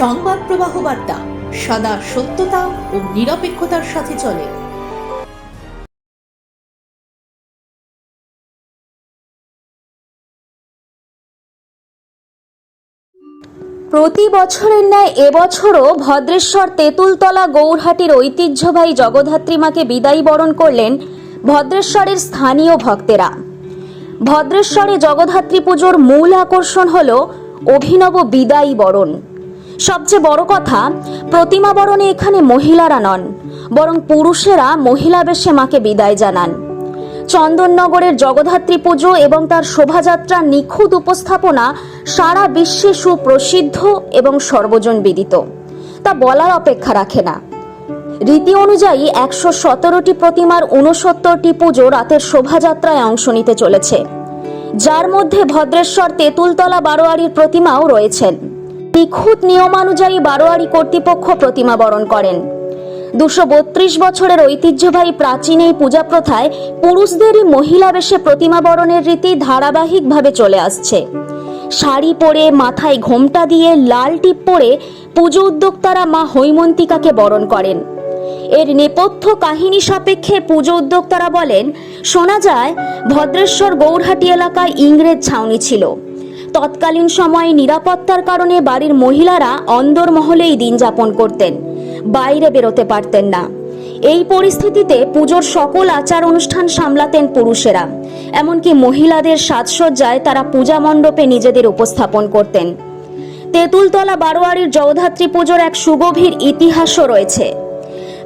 সংবাদ প্রবাহ বার্তা, সদা সত্যতা ও নিরপেক্ষতার সাথে চলে। প্রতি বছরের ন্যায় এবছরও ভদ্রেশ্বর তেঁতুলতলা গৌরহাটির ঐতিহ্যবাহী জগদ্ধাত্রী মাকে বিদায়ী বরণ করলেন ভদ্রেশ্বরের স্থানীয় ভক্তেরা। ভদ্রেশ্বরে জগদ্ধাত্রী পুজোর মূল আকর্ষণ হল অভিনব বিদায়ী বরণ। সবচেয়ে বড় কথা, প্রতিমা বরণে এখানে মহিলারা নন, বরং পুরুষেরা মহিলা বেশে মাকে বিদায় জানান। চন্দননগরের জগদ্ধাত্রী পুজো এবং তার শোভাযাত্রার নিখুঁত উপস্থাপনা সারা বিশ্বে সুপ্রসিদ্ধ এবং সর্বজন বিদিত। তা বলার অপেক্ষা রাখে না। রীতি অনুযায়ী একশো সতেরোটি প্রতিমার ঊনসত্তরটি পুজো রাতের শোভাযাত্রায় অংশ নিতে চলেছে। যার মধ্যে ভদ্রেশ্বর তেঁতুলতলা বারোয়ারির প্রতিমাও রয়েছেন। নিখুঁত নিয়মানুযায়ী বারোয়ারি কর্তৃপক্ষ প্রতিমা বরণ করেন। দুশো বত্রিশ বছরের ঐতিহ্যবাহী প্রাচীন এই পূজা প্রথায় পুরুষদেরই মহিলা বেশে প্রতিমা বরণের রীতি ধারাবাহিকভাবে চলে আসছে। শাড়ি পরে, মাথায় ঘোমটা দিয়ে লাল টিপ পরে পুজো উদ্যোক্তারা মা হৈমন্তিকাকে বরণ করেন। এর নেপথ্য কাহিনী সাপেক্ষে পুজো উদ্যোক্তারা বলেন, শোনা যায়, ভদ্রেশ্বর গৌরহাটি এলাকায় ইংরেজ ছাউনি ছিল। তৎকালীন সময়ে নিরাপত্তার কারণে বাড়ির মহিলারা অন্দরমহলেই দিন যাপন করতেন। বাইরে বেরোতে পারতেন না। এই পরিস্থিতিতে পুজোর সকল আচার অনুষ্ঠান সামলাতেন পুরুষেরা। এমনকি মহিলাদের সাজসজ্জায় তারা পূজা মণ্ডপে নিজেদের উপস্থাপন করতেন। তেঁতুলতলা বারোয়ারির জগদ্ধাত্রী পুজোর এক সুগভীর ইতিহাসও রয়েছে।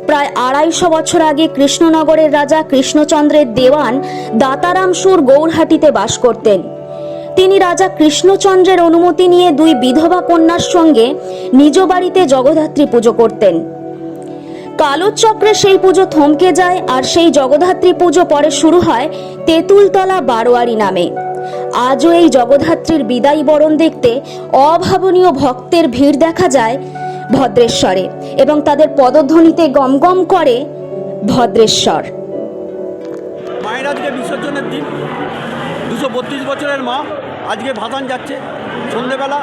প্রায় আড়াইশো বছর আগে কৃষ্ণনগরের রাজা কৃষ্ণচন্দ্রের দেওয়ান দাতারাম সুর গৌরহাটিতে বাস করতেন। তিনি রাজা কৃষ্ণচন্দ্রের অনুমতি নিয়ে দুই বিধবা কন্যার সঙ্গে নিজ বাড়িতে জগদ্ধাত্রী পুজো করতেন। কালোচক্রে সেই পুজো থমকে যায় আর সেই জগদ্ধাত্রী পুজো পরে শুরু হয় তেঁতুলতলা বারোয়ারি নামে। আজও এই জগদ্ধাত্রীর বিদায়ী বরণ দেখতে অভাবনীয় ভক্তের ভিড় দেখা যায় ভদ্রেশ্বরে এবং তাদের পদধ্বনিতে গমগম করে ভদ্রেশ্বর। মায়ের আজকে বিসর্জনের দিন। দুশো বত্রিশ বছরের মা আজকে ভাসান যাচ্ছে সন্ধেবেলা।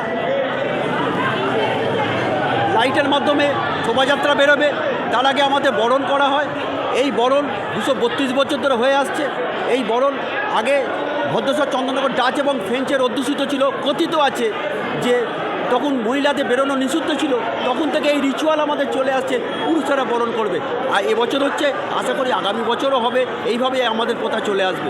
লাইটের মাধ্যমে শোভাযাত্রা বেরোবে, তার আগে আমাদের বরণ করা হয়। এই বরণ দুশো বত্রিশ বছর ধরে হয়ে আসছে। এই বরণ আগে ভদ্রেশ্বর চন্দ্রনগর ডাচ এবং ফ্রেঞ্চের অধ্যুষিত ছিল, কথিত আছে যে তখন মহিলাদের বেরোনো নিষিদ্ধ ছিল, তখন থেকে এই রিচুয়াল আমাদের চলে আসছে, পুরুষেরা বরণ করবে। আর এবছর হচ্ছে, আশা করি আগামী বছরও হবে এইভাবে আমাদের কথা চলে আসবে।